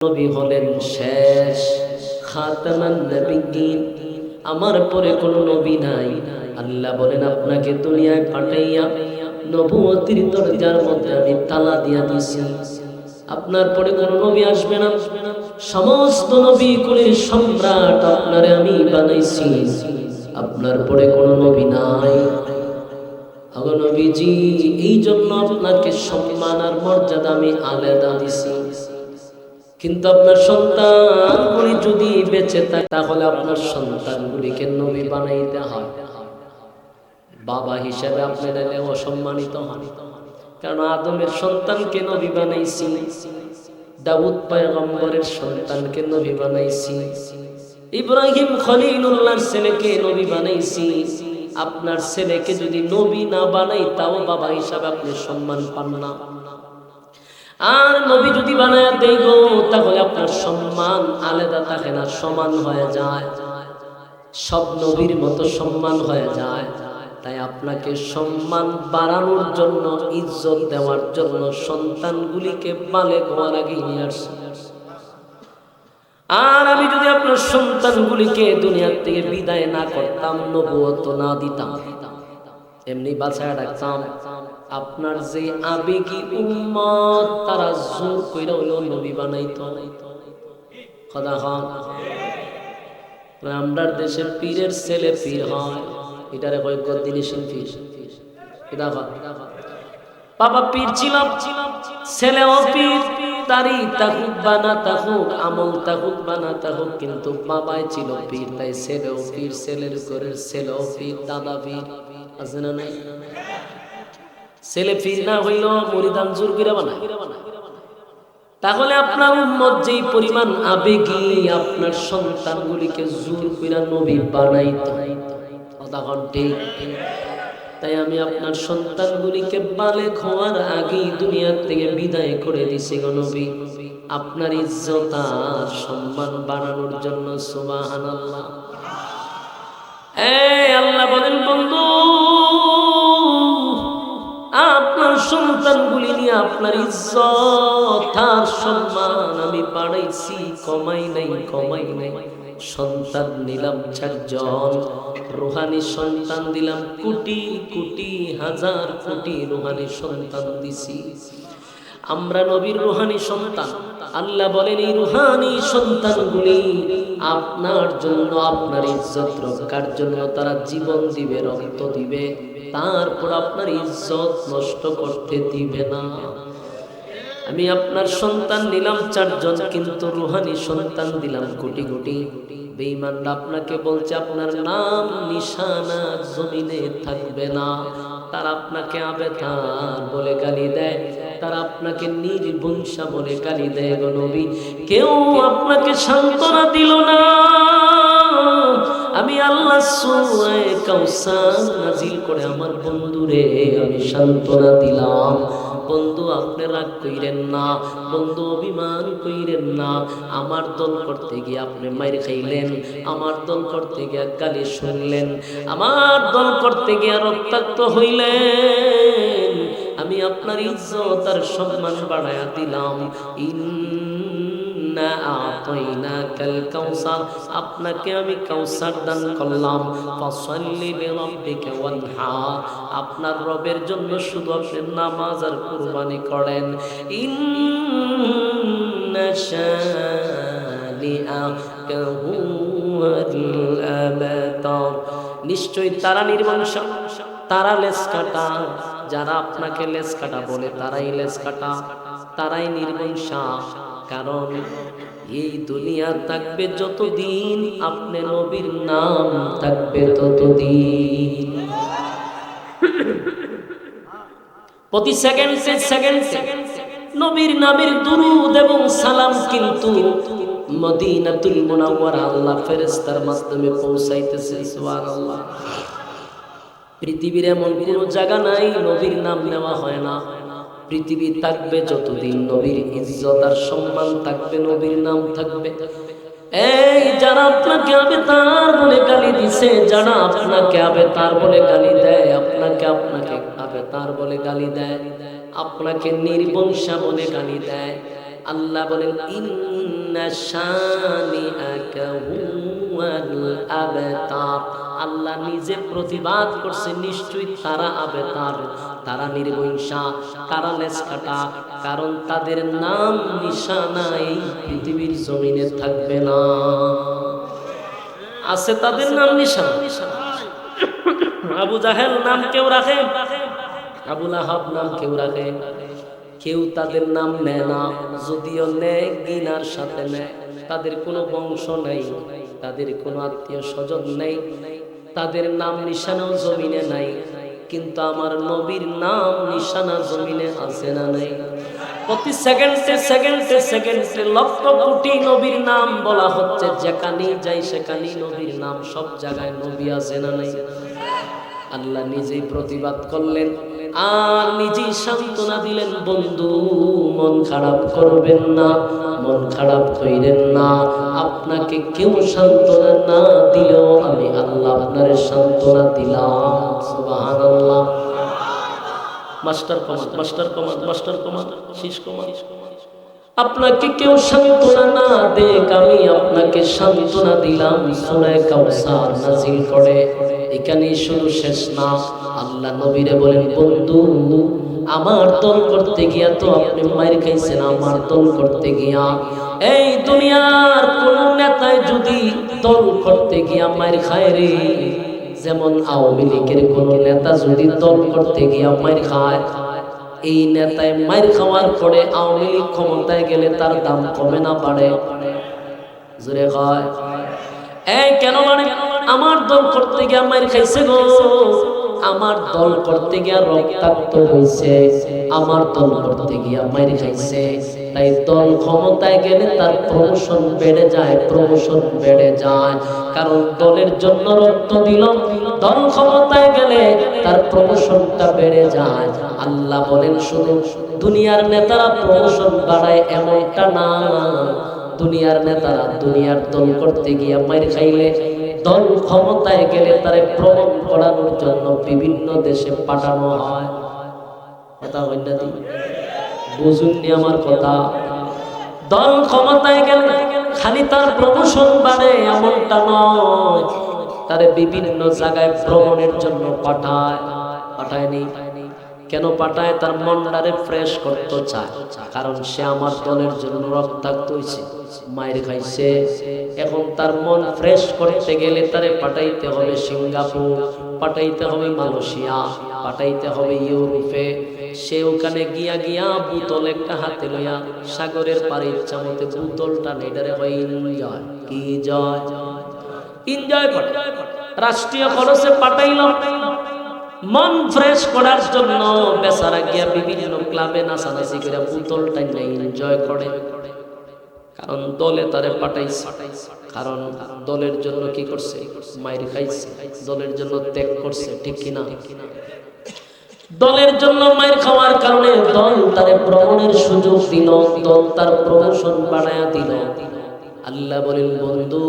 নবী হলেন শেষ। খাতামান নবীন আমার পরে কোন নবী নাই। আল্লাহ বলেন, আপনাকে দুনিয়ায় পাঠাইয়া নবুয়তির দরজার মধ্যে আমি তালা দিয়া দিছি। আপনার পরে নবী আসবে না। সমস্ত সম্রাট আপনারে আমি বানাইছি। আপনার পরে কোন নবী নাই। আগো নবীজি এই জন্য আপনাকে সম্মান আর মর্যাদা আমি আলাদা দিছি। কিন্তু আপনার সন্তানগুলি যদি বেঁচে থাকে, তাহলে আপনার সন্তানগুলিকে নবী বানাইতে হয়। বাবা হিসেবে নাহলে অসম্মানিত হন। কারণ আদমের সন্তানকে নবী বানাইছি, দাউদ পয়গম্বরের সন্তানকে নবী বানাইছি, ইব্রাহিম খলিলুল্লাহর ছেলেকে নবী বানাইছি। আপনার ছেলেকে যদি নবী না বানাই, তাও বাবা হিসাবে আপনি সম্মান পান না। আর নবী যদি বানায় দেই গো, তাহলে আপনার সম্মান আলাদা থাকে না, সমান হয়ে যায়। সব নবীর মতো সম্মান হয়ে যায়। তাই আপনাকে সম্মান বাড়ানোর জন্য, ইজ্জত দেওয়ার জন্য সন্তানগুলিকে বালে হওয়ার আগেই নিয়ে আসছে। আর আমি যদি আপনার সন্তানগুলিকে দুনিয়ার থেকে বিদায় না করতাম, নবুয়ত না দিতাম। এমনি বাছায় রাখতাম। আপনার যে আবেগী উম্মত, তারা জোর কইরা হইল নবী বানাইতো। খদা হন আমরার দেশে পীরের ছেলে পীর হয়, এটারে কয় গদ্দিনী শিল্পী এটা হয় বাবা পীর ছিলাম ছেলেও পীর তারি তাহুক বানা তাহুক, আমল তাহুক বানা তাহুক, কিন্তু বাবাই ছিল পীর, তাই ছেলেও পীর, ছেলের ঘরের পীর, দাদা পীর। আছে না নাই? ছেলে পীর না হইল, মরিদান জোর বানায়। তাহলে আপনার উম্মত যেই পরিমাণ আবেগী, আপনার সন্তানগুলিকে জোর করে নবী তখন ঠিক তাই আমি আপনার সন্তানগুলিকে বালে খোয়ার আগেই দুনিয়ার থেকে বিদায় করে দিছি গো নবী। আপনার ইজ্জত আর সম্মান বাড়ানোর জন্য সুবাহান আল্লাহ আল্লাহ বলেন, বন্ধু সন্তানগুলি নিয়ে আপনার ইজ্জত আর সম্মান আমি বাড়াইছি, কমাই নাই কমাই নাই। সন্তান নিলাম চারজন, রুহানি সন্তান দিলাম কোটি কোটি, হাজার কোটি রুহানি সন্তান দিছি। আমরা নবীর রুহানি সন্তান। আল্লাহ বলেন, এই রুহানি সন্তানগুলি আপনার জন্য আপনার ইজ্জত রক্ষার জন্য তারা জীবন দিবে, রক্ত দিবে। তারপর আপনার ইজ্জত নষ্ট করতে দিবে না। আমি আপনার সন্তান নিলাম চারজন, কিন্তু রুহানি সন্তান দিলাম কোটি কোটি। বেঈমানরা আপনাকে বলছে, আপনার নাম, নিশানা জমিনে থাকবে না। তারা আপনাকে আবেতার বলে গালি দেয়, তারা আপনাকে নির্বংশা বলে গালি দেয় নবী। কেউ আপনাকে সান্ত্বনা দিল না। আমি আল্লাহ নাজিল করে আমার বন্ধুরে আমি সান্ত্বনা দিলাম। বন্ধু, আপনি রাগ কইরেন না। বন্ধু, অভিমান কইরেন না। আমার দল করতে গিয়ে আপনি মাইর খাইলেন। আমার দল করতে গিয়ে গালি শুনলেন। আমার দল করতে গিয়ে রক্তাক্ত হইলেন। আমি আপনার ইজ্জত আর সম্মান বাড়ায়া দিলাম। আপনাকে আমি কাউসার দান করলাম। আপনার রবের জন্য শুধু আপনি নামাজ আর কুরবানি করেন। নিশ্চয়ই তারা নির্বংশ তারা লেস কাটা। যারা আপনাকে লেস কাটা বলে তারাই লেস কাটা। তারাই নির্বংশা কারণ এই দুনিয়া থাকবে যতদিন আপনি নবীর নাম থাকবে ততদিন। প্রতি সেকেন্ড সেকেন্ড নবীর নামের দুরুদ এবং সালাম কিন্তু মদিনাতুল মুনাওয়ারা আল্লাহ ফেরেশতার মাধ্যমে পৌঁছাইতেছে, সুবহানাল্লাহ। পৃথিবীর এমন কোনো জায়গা নাই, নবীর নাম নেওয়া হয় না। পৃথিবী থাকবে, যতদিন নবীর ইজ্জত আর সম্মান থাকবে, নবীর নাম থাকবে। এই যারা আপনাকে আবে তার বলে গালি দিছে, যারা আপনাকে আবে তার বলে গালি দেয়, আপনাকে আপনাকে আবে তার বলে গালি দেয়, আপনাকে নির্বংশা বলে গালি দেয়। আল্লাহ বলেন, ইন্না শানিআকা হুয়াল আবতার। আল্লাহ নিজে প্রতিবাদ করছে, নিশ্চয়ই তারা আবেতার, তারা তারা কারণ তাদের নাম নিশানা এই পৃথিবীর জমিনে থাকবে না। আছে তাদের নাম নিশানা। আবু জাহেল নাম কেউ রাখে? আবুল আহাব নাম কেউ রাখে? কেউ তাদের নাম নেয় না, যদিও নেয়, গিনার সাথে নেয়। তাদের কোনো বংশ নাই, তাদের কোনো আত্মীয় স্বজন নাই, তাদের নাম নিশানাও জমিনে নাই, কিন্তু আমার নবীর নাম নিশানা জমিনে আছে না নাই। প্রতি সেকেন্ডে সেকেন্ডে সেকেন্ডে লক্ষ কোটি নবীর নাম বলা হচ্ছে, যেখানেই যাই সেখানেই নবীর নাম, সব জায়গায় নবী আছে না নেই। আল্লাহ নিজেই প্রতিবাদ করলেন, আর নিজেই সান্ত্বনা দিলেন, বন্ধু, মন খারাপ করবেন না, মন খারাপ কইরেন না, আপনাকে কেউ সান্ত্বনা না দিলেও আমি আল্লাহ আপনার সান্ত্বনা দিলাম। সুবহানাল্লাহ। মাস্টার কমান মাস্টার কমান মাস্টার কমান শীষ কমান আপনাকে কেউ সান্ত্বনা না দেখ আমি আপনাকে সান্ত্বনা দিলাম সুরায় কাউসার নাজিল করে। এখানে শুধু শেষ না, আল্লাহ নবীরে বলেন, বন্ধু, আমার দল করতে গিয়া তো আপনি মায়ের খাইছেন, আমার দল করতে গিয়া। এই দুনিয়ার কোন নেতায় যদি দল করতে গিয়া মায়ের খায় রে, যেমন আওয়ামী লীগের কোন নেতা যদি দল করতে গিয়া মায়ের খায়, এই নেতায় মায়ের খাওয়ার পরে আওয়ামী লীগ ক্ষমতায় গেলে তার দাম কমে না বাড়ে? জোরে হয় এই কেন মানে আমার দল করতে গিয়ে মায়ের খাইছে গো। আমার দল করতে গিয়া রক্তাক্ত হয়েছে আমার দল করতে গিয়া মায়ের খাইছে। তাই দল ক্ষমতায় গেলে তার প্রমোশন বেড়ে যায় প্রমোশন বেড়ে যায়। কারণ দলের জন্য রক্ত দিল, দল ক্ষমতায় গেলে তার প্রমোশনটা বেড়ে যায়। আল্লাহ বলেন শুধু দুনিয়ার নেতারা প্রমোশন বাড়ায় এমনটা না। দুনিয়ার নেতারা দুনিয়ার দল করতে গিয়া মায়ের খাইলে দল ক্ষমতায় গেলে তারে প্রমাণ করানোর জন্য বিভিন্ন দেশে পাঠানো হয়। কথা হইনা দি বুঝুননি আমার কথা। দল ক্ষমতায় গেলে খালি তার প্রমোশন বাড়ে এমনটা নয়। তারে বিভিন্ন জায়গায় ভ্রমণের জন্য পাঠায়। পাঠায়নি? কেন পাঠায় তার মনটারে ফ্রেশ করতে চায়? কারণ সে আমার দলের জন্য রক্তাক্ত হয়েছে মায়ের খাইছে। এখন তার মন ফ্রেশ করতে গেলে তারে পাঠাইতে হবে সিঙ্গাপুর, পাঠাইতে হবে মালয়েশিয়া, পাঠাইতে হবে ইউরোপে। সে ওখানে গিয়া গিয়া বোতল একটা হাতে লইয়া সাগরের পারে ইচ্ছা মতে বোতলটা নেডারে হয় এনজয় কি জয়? এনজয় করে রাষ্ট্রীয় খরচে পাঠাইলাম। মন ফ্রেশ করার জন্য বেচারা গিয়া বিভিন্ন ক্লাবে নাচানাচি করে বোতল টাইনা এনজয় করে। কারণ দলে তারে পাঠাইছে। কারণ দলের জন্য কি করছে? মায়ের খাইছে। দলের জন্য ত্যাগ করছে, ঠিক কিনা দলের জন্য মায়ের খাওয়ার কারণে দল তারে ভ্রমণের সুযোগ দিল, দল তার প্রমোশন বাড়ায়া দিল। আল্লাহ বলেন, বন্ধু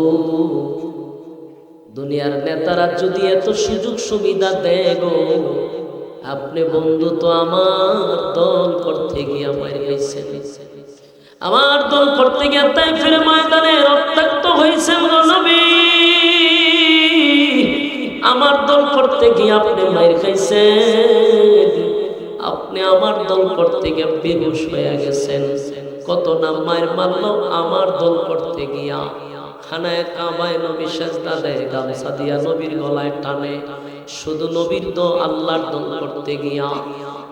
দুনিয়ার নেতারা যদি এত সুযোগ সুবিধা দেয় গো, আপনি বন্ধু তো আমার দল করতে গিয়ে আমার গেছেন আমার দল করতে গিয়ে তাই ফিরে ময়দানে রক্তাক্ত হয়েছে আমার দল করতে গিয়ে আপনি মায়ের খাইছেন আপনি আমার দল করতে গিয়ে বেহুশ হয়ে গেছেন। কত না মায়ের মারলো, আমার দল করতে গিয়া। খানায় কাবায় নবী সেজদা দেয়, গামছা দিয়া নবীর গলায় টানে। শুধু নবীর দো আল্লাহর দল করতে গিয়া।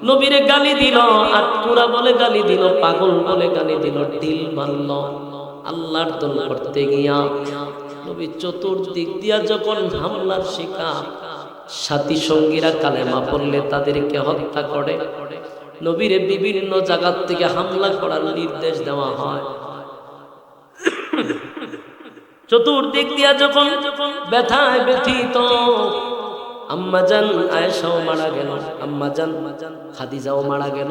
নবীরে গালি দিল আটকুরা বলে গালি দিল, পাগল বলে গালি দিল ডিল মারল। আল্লাহর দল করতে গিয়া নবী চতুর্দিক দিয়া যখন হামলার শিকার, সাথী সঙ্গীরা কালেমা পড়লে তাদেরকে হত্যা করে। নবীরে বিভিন্ন জায়গার থেকে হামলা করার নির্দেশ দেওয়া হয়। চতুর্দিক দিয়া যখন ব্যথায় ব্যথিত, আম্মাজান আয়েশাও মারা গেল, আম্মাজান খাদিজাও মারা গেল,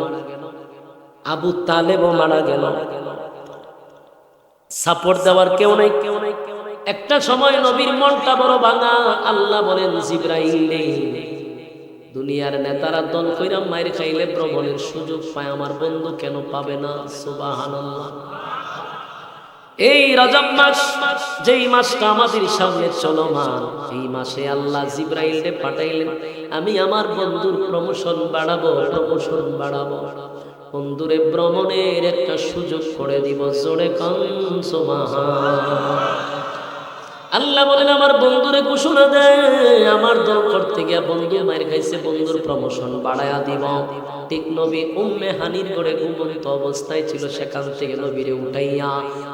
আবু তালেবও মারা গেল। সাপোর্ট দেওয়ার কেউ নাই। কেউ নাই একটা সময় নবীর মনটা বড় ভাঙা, আল্লাহ বলেন, জিব্রাইল দুনিয়ার নেতারা দল কইরা মায়ের খাইলে ভ্রমণের সুযোগ পায়, আমার বন্ধু কেন পাবে না? সুবহানাল্লাহ। এই রজব মাস, যেই মাসটা আমাদের সামনে চলমান, এই মাসে আল্লাহ জিব্রাইলে পাঠাইলেন, আমি আমার বন্ধুর প্রমোশন বাড়াবো প্রমোশন বাড়াবো। বন্ধুরে ভ্রমণের একটা সুযোগ করে দিব, জোরে কনসোমাহা আল্লাহ বলেন, আমার বন্ধুরে ঘোষণা দেয় আমার করতে গিয়া বন্ধু মায়ের খাইছে বন্ধুর প্রমোশন বাড়ায়া দিব। ঠিক নবী উম্মে হানির করে ঘুমন্ত অবস্থায় ছিল, সেখান থেকে নবীরে উঠাইয়া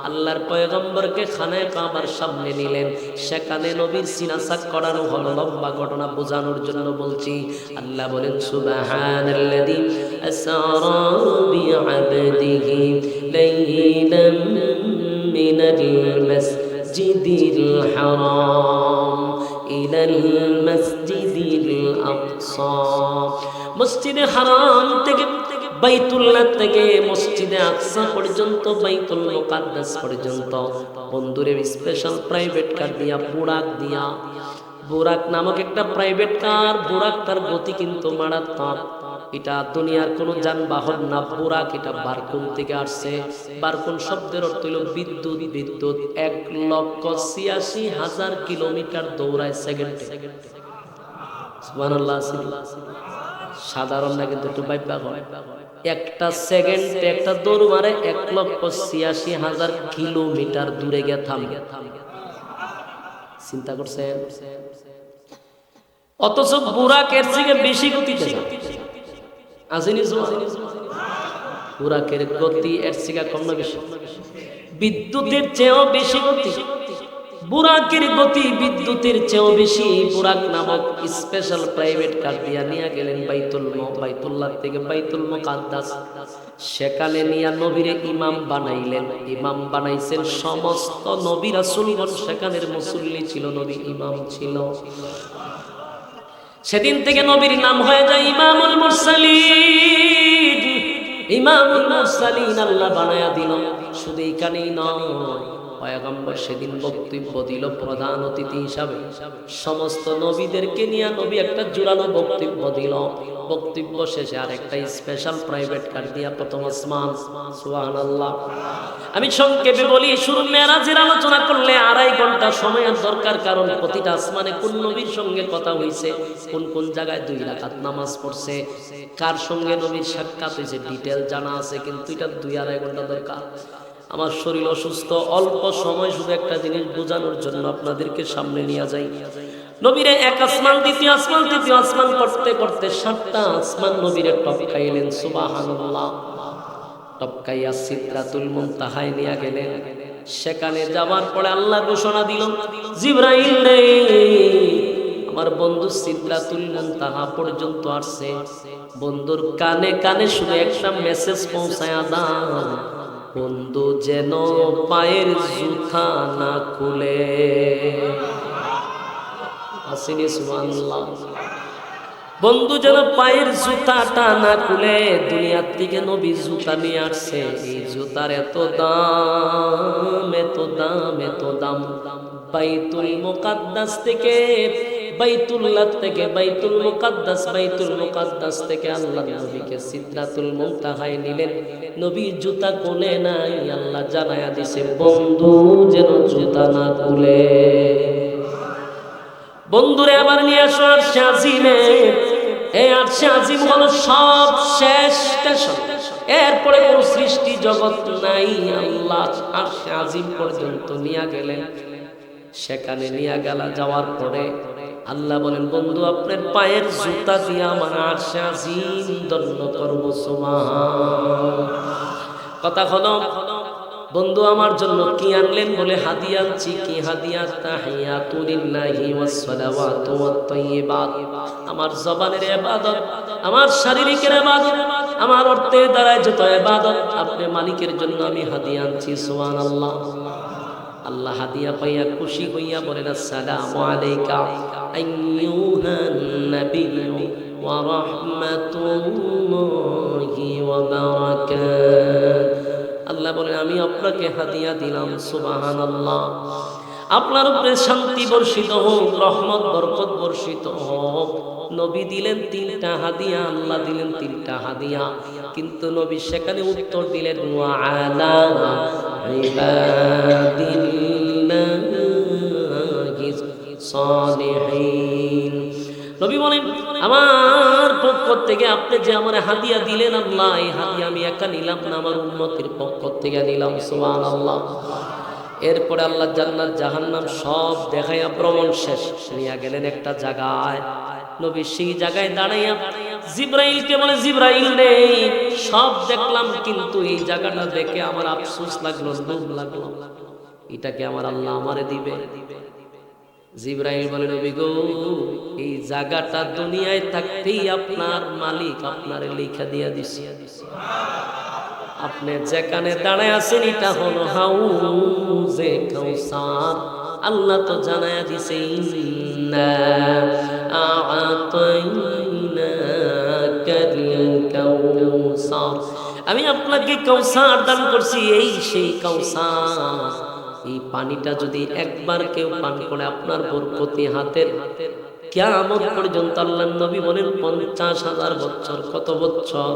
আল্লাহর পয়গম্বরকে খানায় কাবার সামনে নিলেন। সেখানে নবীর সিনাসাক করানো হলো, লম্বা ঘটনা বোঝানোর জন্য বলছি, আল্লাহ বলেন, সুবহানাল্লাযী আসরা বিআবদিহি লাইলাম মিনাল মাসজিদ। المسجد الحرام إلى المسجد الأقصى মসজিদে হারাম থেকে বাইতুল্লাহ থেকে মসজিদে আকসা পর্যন্ত বাইতুল মুকাদ্দাস পর্যন্ত বন্ধুরের স্পেশাল প্রাইভেট কার দিয়া বুড়াক দিয়া বুরাক নামক একটা প্রাইভেট কার বুরাক তার গতি কিন্তু মারাত্মক এটা দুনিয়ার কোন যানবাহন না বুরাক এটা বারকুন থেকে আসছে। বারকুন শব্দের অর্থ হলো বিদ্যুৎ বিদ্যুৎ। এক লক্ষ ছিয়াশি হাজার কিলোমিটার দৌড়ায় সেকেন্ডে সাধারণ না, কিন্তু হয় একটা সেকেন্ড একটা দৌড় মারে, এক লক্ষ ছিয়াশি হাজার কিলোমিটার দূরে গিয়ে থামে। চিন্তা করছেন? অথচ বুরাকের থেকে বেশি গতিতে যায়। আসেনি বুরাকের গতি এর থেকে কম না বেশি। বিদ্যুতের চেয়েও বেশি গতি। বুরাকের গতি বিদ্যুতের চেয়েও বেশি। বুরাক নামক স্পেশাল প্রাইভেট কার দিয়া নিয়ে গেলেন বাইতুল বাইতুল্লাহ থেকে বাইতুল মুকাদ্দাস। সেখানে নিয়া নবীরে ইমাম বানাইলেন। ইমাম বানাইছেন সমস্ত নবী রাসূলগণ। সেখানের মুসল্লি ছিল, নবী ইমাম ছিল। সেদিন থেকে নবীর নাম হয়ে যায় ইমামুল মুরসালিন। ইমামুল মুরসালিন আল্লাহ বানায়া দিল। শুধু এখানেই নয় পয়গম্বর সেদিন বক্তব্য দিল প্রধান অতিথি হিসাবে। সমস্ত নবীদেরকে নিয়ে নবী একটা জোরালো বক্তব্য দিল। বক্তব্য শেষে আর একটা স্পেশাল প্রাইভেট কার দিয়া প্রথম আসমান। সুহান আল্লাহ আমি সংক্ষেপে বলি, শুরু মেরাজের আলোচনা করলে আড়াই ঘণ্টা সময়ের দরকার, কারণ প্রতিটা আসমানে কোন নবীর সঙ্গে কথা হয়েছে কোন কোন জায়গায় দুই রাকাত নামাজ পড়ছে, কার সঙ্গে নবীর সাক্ষাৎ হয়েছে ডিটেল জানা আছে, কিন্তু এটা দুই আড়াই ঘণ্টা দরকার। আমার শরীর অসুস্থ, অল্প সময় শুধু একটা জিনিস বোঝানোর জন্য আপনাদেরকে সামনে নিয়ে যাই। নবীরে এক আসমান, দ্বিতীয় আসমান, তৃতীয় আসমান করতে করতে সাতটা আসমান নবীরে টপকাইলেন সুবাহান্লাহ টপকাইয়া সিদ্রাতুল মুনতাহায় নিয়ে গেলেন। সেখানে যাওয়ার পরে আল্লাহ ঘোষণা দিল, জিব্রাইল আমার বন্ধু সিদ্রাতুল মুনতাহা পর্যন্ত আসছে। বন্ধুর কানে কানে শুনে একটা মেসেজ পৌঁছায়া দাও। বন্ধু যেন পায়ের জুথা না খুলে। আসেনি বন্ধু যেন পায়ের জুতাটা না খুলে, দুনিয়ার থেকে নবী জুতা নিয়ে আসছে। এই জুতার এত দাম এত দাম এত দাম দাম। বাইতুল মোকাদ্দাস থেকে বাইতুল্লাহ থেকে বাইতুল মুকাদ্দাস বাইতুল মুকাদ্দাস থেকে আল্লাহ নবীকে মুনতাহায় নিলেন। জুতা কোলে নাই, আল্লাহ জানায়া দিছে, বন্ধু, যেন জুতা না বন্ধুরে, আবার নিয়ে আসো আর আর হলো সব শেষ স্টেশন। এরপরে কোন সৃষ্টি জগৎ নাই, আল্লাহ আর শাজিম পর্যন্ত নিয়ে গেলেন। সেখানে নিয়ে গেলা, যাওয়ার পরে আল্লাহ বলেন, বন্ধু, আপনার পায়ের জুতা দিয়ে আমার আর শাজিম দণ্ড করব কথা হলো, বন্ধু, আমার জন্য কি আনলেন বলে হাদিয়া আনছি, কি হাদিয়া? তাহিয়াতুলিল্লাহি ওয়াস সালাওয়াতু ওয়াত তাইয়্যিবাত আমার জবানের ইবাদত আমার শারীরিকের ইবাদত আমার অর্থের দ্বারায় যত ইবাদত আপনি মালিকের জন্য আমি হাদিয়া আনছি, সুবহানাল্লাহ। আল্লাহ হাদিয়া পাইয়া খুশি হইয়া বলেন, আসসালামু আলাইকা। নাবিয়্যু ওয়া রাহমাতুল্লাহি ওয়া বারাকাতুহু আল্লাহ বলেন, আমি আপনাকে হাদিয়া দিলাম সুবাহান আল্লাহ আপনার উপরে শান্তি বর্ষিত হোক, রহমত, বরকত বর্ষিত হোক। নবী দিলেন তিনটা হাদিয়া, আল্লাহ দিলেন তিনটা হাদিয়া। কিন্তু নবী সেখানে উত্তর দিলেন ইবাদিল্লাহি। সালিহিন নবী বলেন, আমার পক্ষ থেকে আপনি যে আমার হাদিয়া দিলেন আল্লাহ, এই হাদিয়া আমি একা নিলাম না, আমার উন্নতির পক্ষ থেকে নিলাম সুবহান আল্লাহ এরপরে আল্লাহ জান্নাত, জাহান্নাম সব দেখাইয়া ভ্রমণ শেষ। নিয়ে গেলেন একটা জায়গায়। নবী সেই জায়গায় দাঁড়াইয়া জিব্রাইলকে বলে, জিব্রাইল নেই সব দেখলাম, কিন্তু এই জায়গাটা দেখে আমার আফসোস লাগল লাগল। এটাকে আমার আল্লাহ আমারে দিবে দিবে? জিব্রাইল বলে, নবী গো, এই জায়গাটা দুনিয়ায় থাকতেই আপনার মালিক আপনারে লেখা দিয়া দিছে। আপনি যেখানে দাঁড়ায় আছেন, এটা হলো হাউজে কাউসার। আল্লাহ তো জানায় দিছে, ইন্না আ'তাইনাকাল কাউসার আমি আপনাকে কাউসার দান করছি, এই সেই কাউসার। এই পানিটা যদি একবার কেউ পান করে, আপনার বরকতি হাতের কেমন পর্যন্ত আল্লাহ নবী বলেন, পঞ্চাশ হাজার বছর, কত বছর?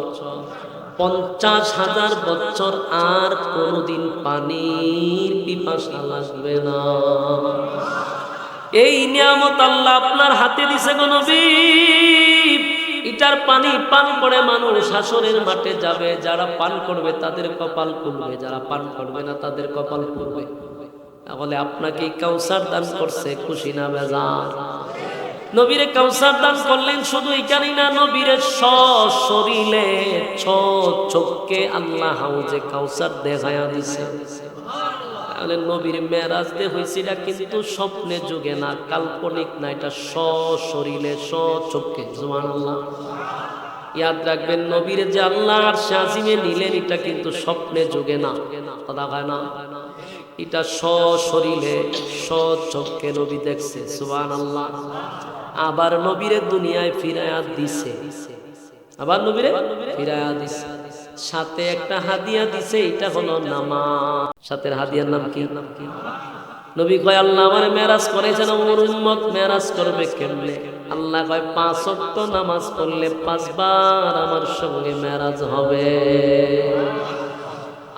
পঞ্চাশ হাজার বছর আর কোনোদিন পানির পিপাসা লাগবে না। এই নিয়ামত আল্লাহ আপনার হাতে দিছে গো নবী। ইটার পানি পান করে মানুষ শাসনের মাঠে যাবে, যারা পান করবে তাদের কপাল খুলবে, যারা পান করবে না তাদের কপাল খুলবে। তাহলে আপনাকে কাউসার দান করছে, খুশি না বেজার নবীরে কাউসার দান করলেন শুধু এখানেই না, নবীরে শরীরে ছ চোখকে আল্লাহ হাউজে কাউসার দেখায়া দিছে। তাহলে নবীর মেরাজ দে হয়েছিল কিন্তু স্বপ্নে যুগে না, কাল্পনিক না, এটা স শরীরে স চোখকে জোয়ান আল্লাহ ইয়াদ রাখবেন, নবীর যে আল্লাহ আর শাজিমে নিলেন, এটা কিন্তু স্বপ্নে যুগে না, কথা হয় না। এটা সশরীরে সচক্ষে নবী দেখছে সুবান আল্লাহ আবার নবীরে দুনিয়ায় ফিরায়া দিছে। আবার নবীরে ফিরায়া দিছে। সাথে একটা হাদিয়া দিছে, এটা হলো নামাজ। সাথে হাদিয়ার নাম কি? নবী কয়, আল্লাহ আমার মেরাজ করেছেন, আমার উম্মত মেরাজ করবে কেমনে? আল্লাহ কয়, পাঁচ ওয়াক্ত নামাজ পড়লে পাঁচবার আমার সঙ্গে মেরাজ হবে।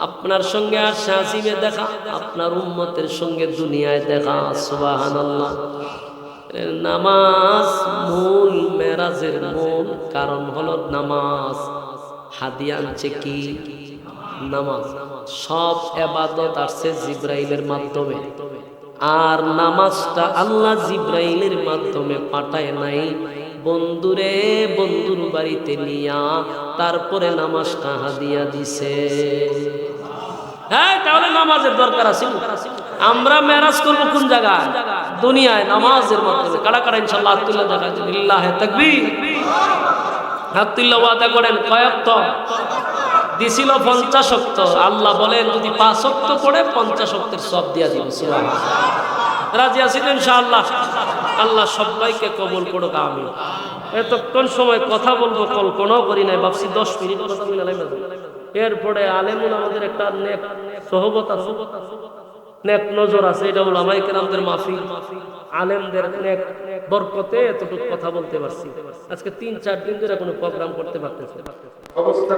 আপনার সঙ্গে আর শাসিবে দেখা, আপনার উম্মতের সঙ্গে দুনিয়ায় দেখা সুবাহান নামাজ মূল, মেরাজের মূল কারণ হলো নামাজ। হাদিয়া আনছে কি? নামাজ। সব এবাদত আসছে জিব্রাইলের মাধ্যমে। আর নামাজটা আল্লাহ জিব্রাইলের মাধ্যমে পাঠায় নাই। বন্ধুরে বন্ধুর বাড়িতে নিয়া তারপরে নামাজটা হাদিয়া দিছে। হ্যাঁ তাহলে নামাজের দরকার আছে। আমরা মেরাজ করব কোন জায়গায়? দুনিয়ায় নামাজের মাধ্যমে। কারা কারা ইনশাল্লাহ আব্দুল্লাহ দেখা লিল্লাহ তাকবীর। আব্দুল্লাহ ওয়াদা করেন কয়েক দিছিল পঞ্চাশ অক্ত। আল্লাহ বলেন, যদি পাঁচ অক্ত করে পঞ্চাশ অক্তের সব দিয়া দিব। রাজি আছেন ইনশাআল্লাহ? আল্লাহ সবাইকে কবুল করুক আমি এতক্ষণ সময় কথা বলব, কল্পনাও করি নাই, ভাবছি দশ মিনিট কথা বলে এরপরে আলেমুল আমাদের একটা নেক সহবত আছে। নেক নজর আছে, এটা হলো আমাই কেরামদের মাফি আলেমদের নেক বরকতে এতটুকু কথা বলতে পারছি। আজকে তিন, চার দিন ধরে কোনো প্রোগ্রাম করতে পারতেছে অবস্থা